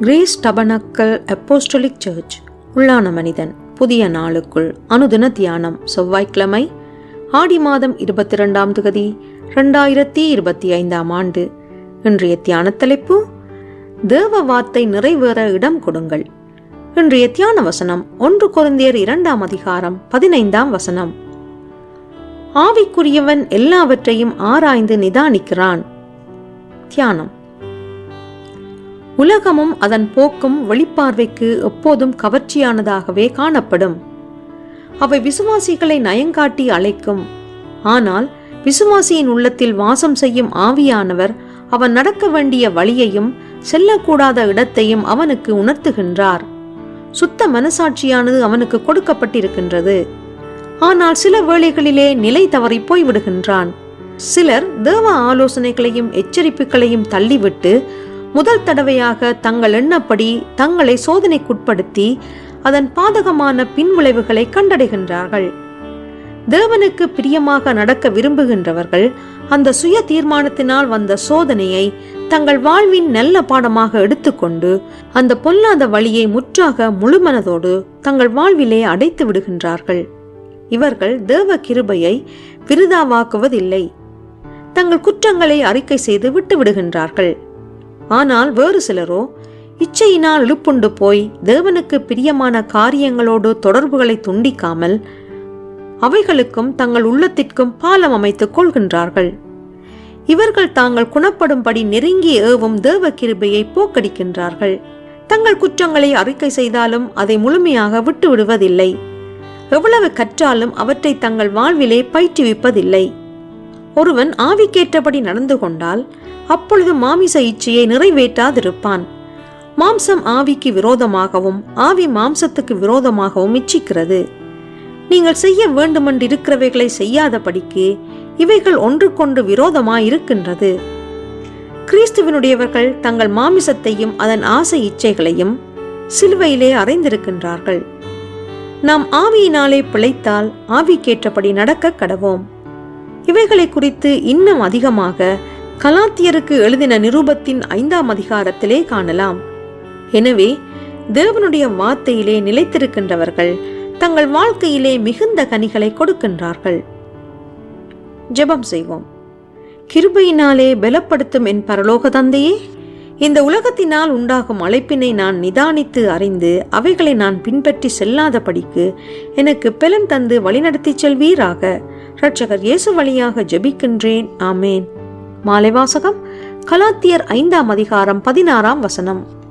Grace tabernacle apostolic search. உள்ளான மனிதன் புதிய நாளுக்குள் அனுதின தியானம் செவ்வாய்க்கிழமை ஆடி மாதம் இருபத்தி ரெண்டாம் தொகுதி ரெண்டாயிரத்தி இருபத்தி ஐந்தாம் ஆண்டு. இன்றைய தியான தலைப்பு தேவ வார்த்தை நிறைவேற இடம் கொடுங்கள். இன்றைய தியான வசனம் ஒன்று குருந்தியர் இரண்டாம் அதிகாரம் பதினைந்தாம் வசனம். ஆவிக்குரியவன் எல்லாவற்றையும் ஆராய்ந்து நிதானிக்கிறான். தியானம். உலகமும் அதன் போக்கும் வெளிப்பார்வைக்கு எப்போதும் கவர்ச்சியானதாகவே காணப்படும். அவை விசுவாசிகளை நயங்காட்டி அழைக்கும். ஆனால் விசுவாசியின் உள்ளத்தில் வாசம் செய்யும் ஆவியானவர் அவன் நடக்க வேண்டிய வழியையும் செல்லக்கூடாத இடத்தையும் அவனுக்கு உணர்த்துகின்றார். சுத்த மனசாட்சியானது அவனுக்கு கொடுக்கப்பட்டிருக்கின்றது. ஆனால் சில வேளைகளிலே நிலை தவறி போய்விடுகின்றான். சிலர் தேவ ஆலோசனைகளையும் எச்சரிப்புகளையும் தள்ளிவிட்டு முதல் தடவையாக தங்கள் எண்ணப்படி தங்களை சோதனைக்குட்படுத்தி அதன் பாதகமான பின்விளைவுகளை கண்டடைகின்றார்கள். தேவனுக்கு பிரியமாக நடக்க விரும்புகின்றவர்கள் அந்த சுய தீர்மானத்தினால் வந்த சோதனையை தங்கள் வாழ்வின் நல்ல பாடமாக எடுத்துக்கொண்டு அந்த பொல்லாத வழியை முற்றாக முழுமனதோடு தங்கள் வாழ்விலே அடைத்து விடுகின்றார்கள். இவர்கள் தேவ கிருபையை விருதாவாக்குவதில்லை. தங்கள் குற்றங்களை அறிக்கை செய்து விட்டு விடுகின்றார்கள். ஆனால் வேறு சிலரோ இச்சையினால் இழுப்புண்டு போய் தேவனுக்கு பிரியமான காரியங்களோடு தொடர்புகளை துண்டிக்காமல் அவைகளுக்கும் தங்கள் உள்ளத்திற்கும் பாலம் அமைத்துக் கொள்கின்றார்கள். இவர்கள் தாங்கள் குணப்படும்படி நெருங்கி ஏவும் தேவ கிருபையை போக்கடிக்கின்றார்கள். தங்கள் குற்றங்களை அறிக்கை செய்தாலும் அதை முழுமையாக விட்டுவிடுவதில்லை. எவ்வளவு கற்றாலும் அவற்றை தங்கள் வாழ்விலே பயிற்றுவிப்பதில்லை. ஒருவன் ஆவிக்கேற்றபடி நடந்து கொண்டால் அப்பொழுது மாமிச இச்சையை நிறைவேற்றாதிருப்பான். மாம்சம் ஆவிக்கு விரோதமாகவும் ஆவி மாம்சத்துக்கு விரோதமாகவும் இச்சிக்கிறது. நீங்கள் செய்ய வேண்டுமென்றிருக்கிறவைகளை செய்யாதபடிக்கு இவைகள் ஒன்றுக்கொன்று விரோதமாயிருக்கின்றது. கிறிஸ்துவனுடையவர்கள் தங்கள் மாமிசத்தையும் அதன் ஆசை இச்சைகளையும் சிலுவையிலே அறைந்திருக்கின்றார்கள். நாம் ஆவியினாலே பிழைத்தால் ஆவிக்கேற்றபடி நடக்க கடவோம். இவைகளை குறித்து இன்னும் அதிகமாக கலாத்தியருக்கு எழுதின நிருபத்தின் ஐந்தாம் அதிகாரத்திலே காணலாம். எனவே தேவனுடைய வார்த்தையிலே நிலைத்திருக்கின்றவர்கள் தங்கள் வாழ்க்கையிலே மிகுந்த கனிகளை கொடுக்கின்றார்கள். ஜெபம் செய்வோம். கிருபையினாலே பலப்படுத்தும் என் பரலோக தந்தையே இந்த உலகத்தினால் உண்டாகும் அழைப்பினை நான் நிதானித்து அறிந்து அவைகளை நான் பின்பற்றி செல்லாதபடிக்கு எனக்கு பெலன் தந்து வழிநடத்தி செல்வீராக இரட்சகர் இயேசு வழியாக ஜெபிக்கின்றேன். ஆமேன். மாலை வாசகம் கலாத்தியர் ஐந்தாம் அதிகாரம் பதினாறாம் வசனம்.